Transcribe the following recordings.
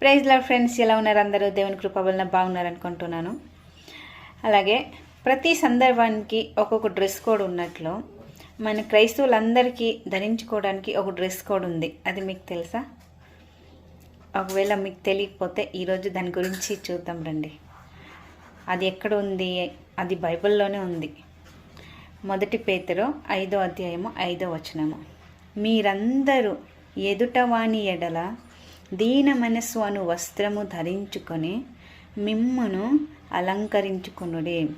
Praise love friends ఎలా ఉన్నారు అందరూ? దేవుని కృప వలన బాగున్నారు అనుకుంటున్నాను అలాగే ప్రతి సందర్భానికి ఒక్కొక్క డ్రెస్ కోడ్ ఉన్నట్లు మన క్రైస్తవులందరికీ ధరించుకోవడానికి ఒక డ్రెస్ కోడ్ ఉంది. అది మీకు తెలుసా? ఒకవేళ మీకు తెలియకపోతే ఈరోజు దాని గురించి చూద్దాం రండి. అది ఎక్కడ ఉంది? అది బైబిల్లోనే ఉంది. మొదటి పేతురు ఐదో అధ్యాయము ఐదో వచనము. మీరందరూ ఎదుటవాని ఎడల దీన మనస్సు అను వస్త్రము ధరించుకొని మిమ్మును అలంకరించుకునుడే.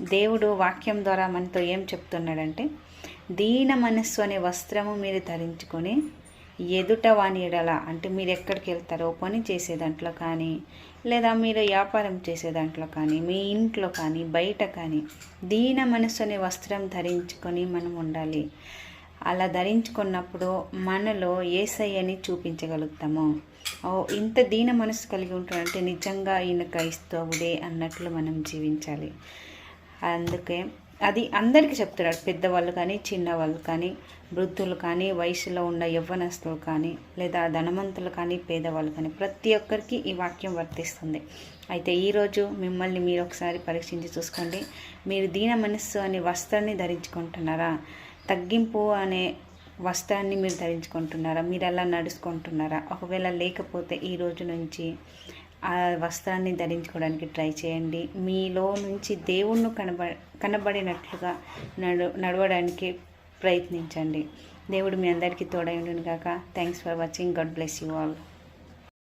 దేవుడు వాక్యం ద్వారా మనతో ఏం చెప్తున్నాడంటే దీన మనస్సు అనే వస్త్రము మీరు ధరించుకొని ఎదుట వాని ఎడల అంటే మీరు ఎక్కడికి వెళ్తారో పని చేసే దాంట్లో కానీ లేదా మీరు వ్యాపారం చేసే దాంట్లో కానీ మీ ఇంట్లో కానీ బయట కానీ దీన మనస్సు అనే వస్త్రం ధరించుకొని మనం ఉండాలి. అలా ధరించుకున్నప్పుడు మనలో ఏసయ్యని చూపించగలుగుతాము. ఓ ఇంత దీన మనసు కలిగి ఉంటాడంటే నిజంగా ఈయన క్రైస్తవుడే అన్నట్లు మనం జీవించాలి. అందుకే అది అందరికీ చెప్తున్నాడు. పెద్దవాళ్ళు కానీ చిన్నవాళ్ళు కానీ వృద్ధులు కానీ వయసులో ఉన్న యవ్వనస్తులు కానీ లేదా ధనవంతులు కానీ పేదవాళ్ళు కానీ ప్రతి ఒక్కరికి ఈ వాక్యం వర్తిస్తుంది. అయితే ఈరోజు మిమ్మల్ని మీరు ఒకసారి పరీక్షించి చూసుకోండి. మీరు దీన మనస్సు అనే వస్త్రాన్ని ధరించుకుంటున్నారా? తగ్గింపు అనే వస్త్రాన్ని మీరు ధరించుకుంటున్నారా? మీరు అలా నడుచుకుంటున్నారా? ఒకవేళ లేకపోతే ఈ రోజు నుంచి ఆ వస్త్రాన్ని ధరించుకోవడానికి ట్రై చేయండి. మీలో నుంచి దేవుణ్ణి కనబ కనబడినట్లుగా నడు నడవడానికి ప్రయత్నించండి. దేవుడు మీ అందరికీ తోడై ఉండును కాక thanks for watching God bless you all